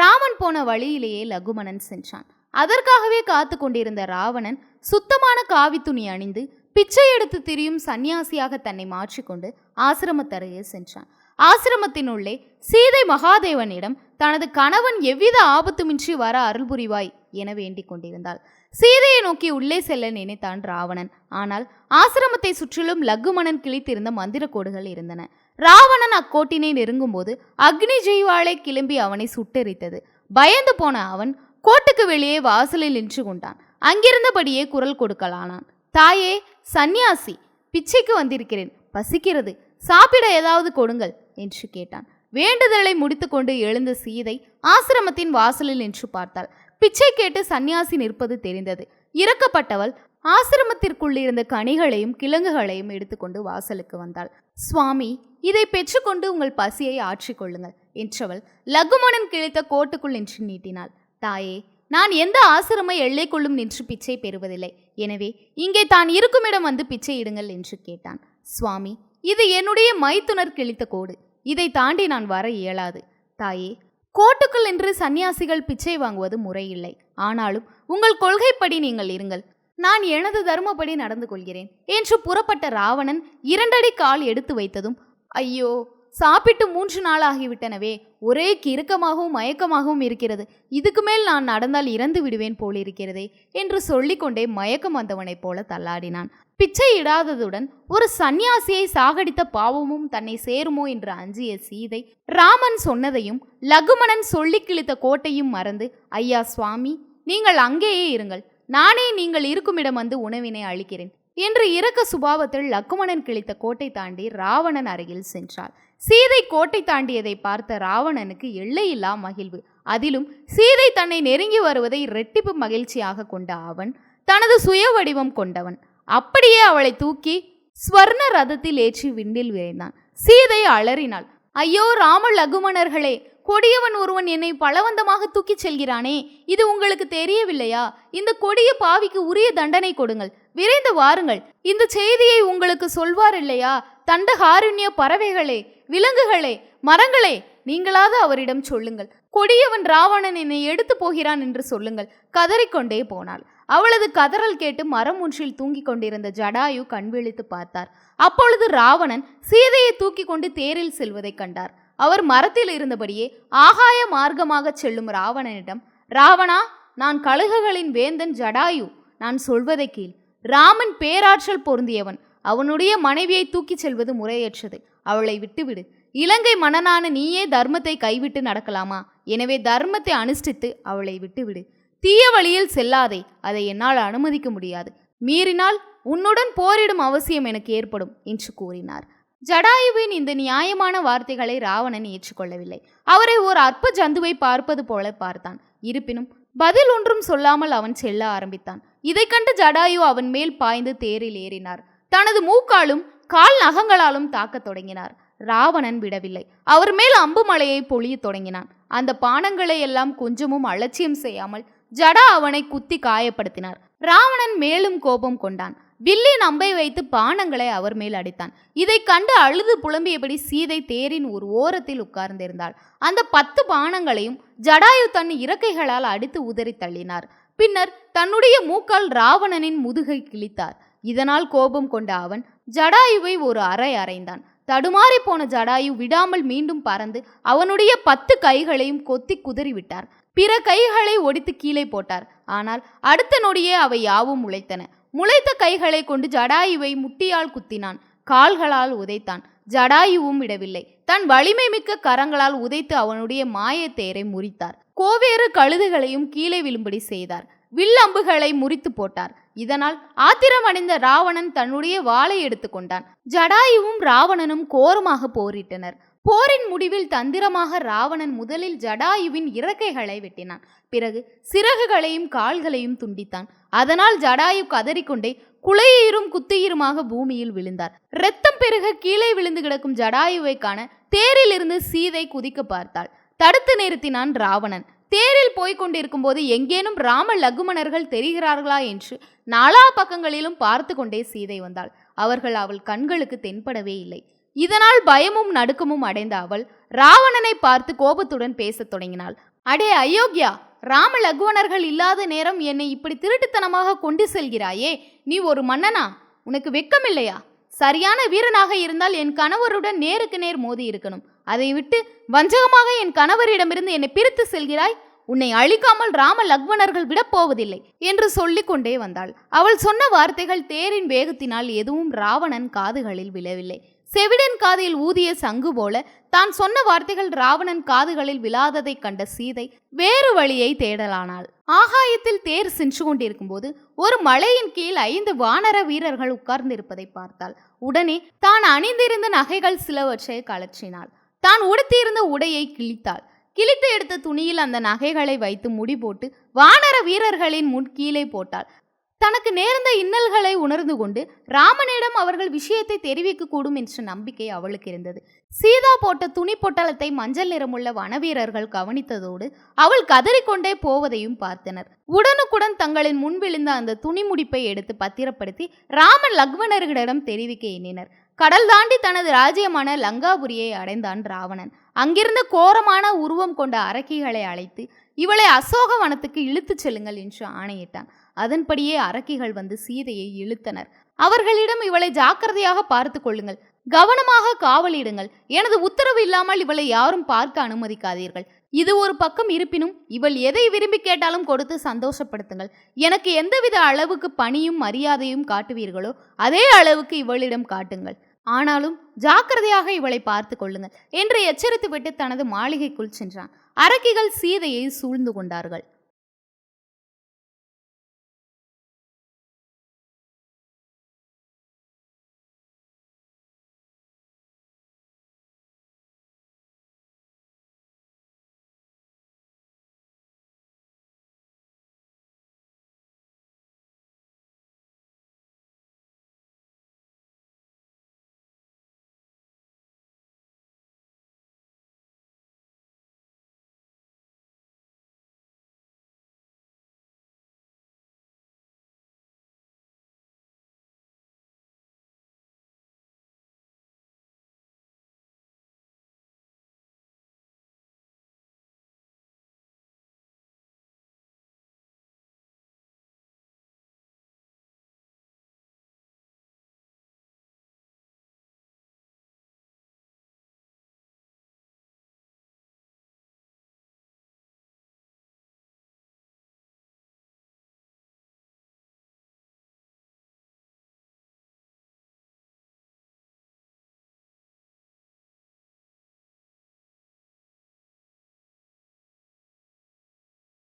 ராமன் போன வழியிலேயே லகுமணன் சென்றான். அதற்காகவே காத்து கொண்டிருந்த ராவணன் சுத்தமான காவி துணி அணிந்து பிச்சை எடுத்து திரியும் சந்நியாசியாக தன்னை மாற்றிக்கொண்டு ஆசிரமத்தருகே சென்றான். ஆசிரமத்தினுள்ளே சீதை மகாதேவனிடம் தனது கணவன் எவ்வித ஆபத்துமின்றி வர அருள் புரிவாய் என வேண்டிக் கொண்டிருந்தாள். சீதையை நோக்கி உள்ளே செல்ல நினைத்தான் ராவணன். ஆனால் ஆசிரமத்தை சுற்றிலும் லக்குமணன் கிழித்திருந்த மந்திர கோடுகள் இருந்தன. ராவணன் அக்கோட்டினை நெருங்கும்போது அக்னி ஜெய்வாளை கிளம்பி அவனை சுட்டெரித்தது. பயந்து போன அவன் கோட்டுக்கு வெளியே வாசலில் நின்று கொண்டான். அங்கிருந்தபடியே குரல் கொடுக்கலானான். தாயே சந்நியாசி பிச்சைக்கு வந்திருக்கிறேன். பசிக்கிறது. சாப்பிட ஏதாவது கொடுங்கள் என்று கேட்டான். வேண்டுதலை முடித்துக்கொண்டு எழுந்த சீதை ஆசிரமத்தின் வாசலில் நின்று பார்த்தாள். பிச்சை கேட்டு சந்நியாசி நிற்பது தெரிந்தது. இறக்கப்பட்டவள் ஆசிரமத்திற்குள் இருந்த கனிகளையும் கிழங்குகளையும் எடுத்துக்கொண்டு வாசலுக்கு வந்தாள். சுவாமி இதை பெற்றுக்கொண்டு உங்கள் பசியை ஆற்றிக்கொள்ளுங்கள் என்றவள் லகுமணன் கிழித்த கோட்டுக்குள் நின்று நீட்டினாள். தாயே நான் எந்த ஆசிரம எல்லைக்குள்ளும் நின்று பிச்சை பெறுவதில்லை. எனவே இங்கே தான் இருக்குமிடம் வந்து பிச்சை இடுங்கள் என்று கேட்டான். சுவாமி இது என்னுடைய மைத்துனர் கிழித்த கோடு. இதை தாண்டி நான் வர இயலாது. தாயே கோட்டுக்குள் என்று சந்நியாசிகள் பிச்சை வாங்குவது முறையில்லை. ஆனாலும் உங்கள் கொள்கைப்படி நீங்கள் இருங்கள். நான் எனது தர்மப்படி நடந்து கொள்கிறேன். என்று புறப்பட்ட ராவணன் இரண்டடி கால் எடுத்து வைத்ததும் ஐயோ சாப்பிட்டு மூன்று நாள் ஆகிவிட்டனவே ஒரே கிறுக்கமாகவும் மயக்கமாகவும் இருக்கிறது. இதுக்கு மேல் நான் நடந்தால் இறந்து விடுவேன் போலிருக்கிறதே என்று சொல்லிக்கொண்டே மயக்கம் வந்தவனைப் போல தள்ளாடினான். பிச்சை இடாததுடன் ஒரு சந்நியாசியை சாகடித்த பாவமும் தன்னை சேருமோ என்று அஞ்சிய சீதை ராமன் சொன்னதையும் லகுமணன் சொல்லி கிழித்த கோட்டையும் மறந்து ஐயா சுவாமி நீங்கள் அங்கேயே இருங்கள். நானே நீங்கள் இருக்குமிடம் வந்து உணவினை அளிக்கிறேன் என்று இரக்க சுபாவத்தில் லக்குமணன் கிழித்த கோட்டை தாண்டி ராவணன் அருகில் சென்றாள். சீதை கோட்டை தாண்டியதை பார்த்த ராவணனுக்கு எல்லையில்லா மகிழ்வு. அதிலும் சீதை தன்னை நெருங்கி வருவதை இரட்டிப்பு மகிழ்ச்சியாக கொண்ட அவன் தனது சுய வடிவம் கொண்டவன். அப்படியே அவளை தூக்கி ஸ்வர்ண ரதத்தில் ஏற்றி விண்ணில் விரைந்தான். சீதை அலறினாள். ஐயோ ராம லகுமணர்களே! கொடியவன் ஒருவன் என்னை பலவந்தமாக தூக்கிச் செல்கிறானே இது உங்களுக்கு தெரியவில்லையா? இந்த கொடிய பாவிக்கு உரிய தண்டனை கொடுங்கள். விரைந்து வாருங்கள். இந்த செய்தியை உங்களுக்கு சொல்வார் இல்லையா தண்டகாருண்ய பறவைகளே விலங்குகளே மரங்களே நீங்களாவது அவரிடம் சொல்லுங்கள். கொடியவன் ராவணன் என்னை எடுத்து போகிறான் என்று சொல்லுங்கள். கதறிக்கொண்டே போனாள். அவளது கதறல் கேட்டு மரம் ஒன்றில் தூங்கிக் கொண்டிருந்த ஜடாயு கண்விழித்து பார்த்தார். அப்பொழுது ராவணன் சீதையை தூக்கி கொண்டு தேரில் செல்வதைக் கண்டார். அவர் மரத்தில் இருந்தபடியே ஆகாய மார்க்கமாக செல்லும் ராவணனிடம் ராவணா நான் கழுகுகளின் வேந்தன் ஜடாயு. நான் சொல்வதை கீழ் ராமன் பேராற்றல் பொருந்தியவன். அவனுடைய மனைவியை தூக்கிச் செல்வது முறையற்றது. அவளை விட்டுவிடு. இலங்கை மன்னனான நீயே தர்மத்தை கைவிட்டு நடக்கலாமா? எனவே தர்மத்தை அனுஷ்டித்து அவளை விட்டுவிடு. தீய வழியில் செல்லாதே. அதை என்னால் அனுமதிக்க முடியாது. மீறினால் உன்னுடன் போரிடும் அவசியம் எனக்கு ஏற்படும் என்று கூறினார். ஜடாயுவின் இந்த நியாயமான வார்த்தைகளை ராவணன் ஏற்றுக்கொள்ளவில்லை. அவரை ஒரு அற்ப ஜந்துவை பார்ப்பது போல பார்த்தான். இருப்பினும் பதில் ஒன்றும் சொல்லாமல் அவன் செல்ல ஆரம்பித்தான். இதைக் கண்டு ஜடாயு அவன் மேல் பாய்ந்து தேரில் ஏறினார். தனது மூக்காலும் கால் நகங்களாலும் தாக்கத் தொடங்கினார். ராவணன் விடவில்லை. அவர் மேல் அம்பு மலையை பொழியத் தொடங்கினான். அந்த பானங்களை எல்லாம் கொஞ்சமும் அலட்சியம் செய்யாமல் ஜடா அவனை குத்தி காயப்படுத்தினார். ராவணன் மேலும் கோபம் கொண்டான். வில்லின் அம்பை வைத்து பானங்களை அவர் மேல் அடித்தான். இதை கண்டு அழுது புலம்பியபடி சீதை தேரின் ஒரு ஓரத்தில் உட்கார்ந்திருந்தாள். அந்த பத்து பானங்களையும் ஜடாயு தன் இறக்கைகளால் அடித்து உதறி தள்ளினார். பின்னர் தன்னுடைய மூக்கால் ராவணனின் முதுகை கிழித்தார். இதனால் கோபம் கொண்ட அவன் ஜடாயுவை ஒரு அறை அறைந்தான். தடுமாறி போன ஜடாயு விடாமல் மீண்டும் பறந்து அவனுடைய பத்து கைகளையும் கொத்தி குதறிவிட்டார். பிற கைகளை ஒடித்து கீழே போட்டார். ஆனால் அடுத்த நொடியே அவை யாவும் முளைத்தன. முளைத்த கைகளை கொண்டு ஜடாயுவை முட்டியால் குத்தினான். கால்களால் உதைத்தான். ஜடாயுவும் விடவில்லை. தன் வலிமை மிக்க கரங்களால் உதைத்து அவனுடைய மாயத்தேரை முறித்தார். கோவேறு கழுதுகளையும் கீழே விழும்படி செய்தார். வில்லம்புகளை முறித்து போட்டார். இதனால் ஆத்திரமடைந்த ராவணன் தன்னுடைய வாளை எடுத்துக்கொண்டான் ஜடாயுவும் ராவணனும் கோரமாக போரிட்டனர். போரின் முடிவில் தந்திரமாக ராவணன் முதலில் ஜடாயுவின் இறக்கைகளை வெட்டினான். பிறகு சிறகுகளையும் கால்களையும் துண்டித்தான். அதனால் ஜடாயு கதறிக்கொண்டே குலையீரும் குத்தியீருமாக பூமியில் விழுந்தார். இரத்தம் பெருக கீழே விழுந்து கிடக்கும் ஜடாயுவை காண தேரிலிருந்து சீதை குதிக்க பார்த்தாள். தடுத்து நிறுத்தினான் ராவணன். தேரில் போய்க் கொண்டிருக்கும் போது எங்கேனும் ராம லகுமணர்கள் தெரிகிறார்களா என்று நாலா பக்கங்களிலும் பார்த்து கொண்டே சீதை வந்தாள். அவர்கள் அவள் கண்களுக்கு தென்படவே இல்லை. இதனால் பயமும் நடுக்கமும் அடைந்த அவள் ராவணனை பார்த்து கோபத்துடன் பேசத் தொடங்கினாள். அடே அயோக்யா ராம லகுவனர்கள் இல்லாத நேரம் என்னை இப்படி திருட்டுத்தனமாக கொண்டு செல்கிறாயே நீ ஒரு மன்னனா? உனக்கு வெட்கமில்லையா? சரியான வீரனாக இருந்தால் என் கணவருடன் நேருக்கு நேர் மோதி இருக்கணும். அதை விட்டு வஞ்சகமாக என் கணவரிடமிருந்து என்னை பிரித்து செல்கிறாய்? உன்னை அழிக்காமல் ராம லக்வனர்கள் விடப் போவதில்லை என்று சொல்லிக் கொண்டே வந்தாள். அவள் சொன்ன வார்த்தைகள் தேரின் வேகத்தினால் எதுவும் ராவணன் காதுகளில் விழவில்லை. செவிடன் காதில் ஊதிய சங்கு போல தான் சொன்ன வார்த்தைகள் ராவணன் காதுகளில் விழாததைக் கண்ட சீதை வேறு வழியை தேடலானாள். ஆகாயத்தில் தேர் சென்று கொண்டிருக்கும்போது ஒரு மலையின் கீழ் ஐந்து வானர வீரர்கள் உட்கார்ந்திருப்பதை பார்த்தாள். உடனே தான் அணிந்திருந்த நகைகள் சிலவற்றை கலற்றினாள் தான் உடுத்தியிருந்த உடையை கிழித்தாள். கிழித்து எடுத்த துணியில் அந்த நகைகளை வைத்து முடி போட்டு வானர வீரர்களின் முன் கீழே போட்டாள். தனக்கு நேர்ந்த இன்னல்களை உணர்ந்து கொண்டு ராமனிடம் அவர்கள் விஷயத்தை தெரிவிக்க கூடும் என்ற நம்பிக்கை அவளுக்கு இருந்தது. சீதா போட்ட துணி பொட்டலத்தை மஞ்சள் நிறமுள்ள வனவீரர்கள் கவனித்ததோடு அவள் கதறிக்கொண்டே போவதையும் பார்த்தனர். உடனுக்குடன் தங்களின் முன் விழுந்த அந்த துணி முடிப்பை எடுத்து பத்திரப்படுத்தி ராமன் லக்வணர்களிடம் தெரிவிக்க எண்ணினர். கடல் தாண்டி தனது ராஜ்யமான லங்காபுரியை அடைந்தான் ராவணன். அங்கிருந்த கோரமான உருவம் கொண்ட அரக்கிகளை அழைத்து இவளை அசோக வனத்துக்கு இழுத்துச் செல்லுங்கள் என்று ஆணையிட்டான். அதன்படியே அரக்கிகள் வந்து சீதையை இழுத்தனர். அவர்களிடம் இவளை ஜாக்கிரதையாக பார்த்து கொள்ளுங்கள். கவனமாக காவலிடுங்கள். எனது உத்தரவு இல்லாமல் இவளை யாரும் பார்க்க அனுமதிக்காதீர்கள். இது ஒரு பக்கம் இருப்பினும் இவள் எதை விரும்பி கேட்டாலும் கொடுத்து சந்தோஷப்படுத்துங்கள். எனக்கு எந்தவித அளவுக்கு பணியும் மரியாதையும் காட்டுவீர்களோ அதே அளவுக்கு இவளிடம் காட்டுங்கள். ஆனாலும் ஜாக்கிரதையாக இவளை பார்த்து கொள்ளுங்கள் என்று எச்சரித்துவிட்டு தனது மாளிகைக்குள் சென்றான். அரக்கிகள் சீதையை சூழ்ந்து கொண்டார்கள்.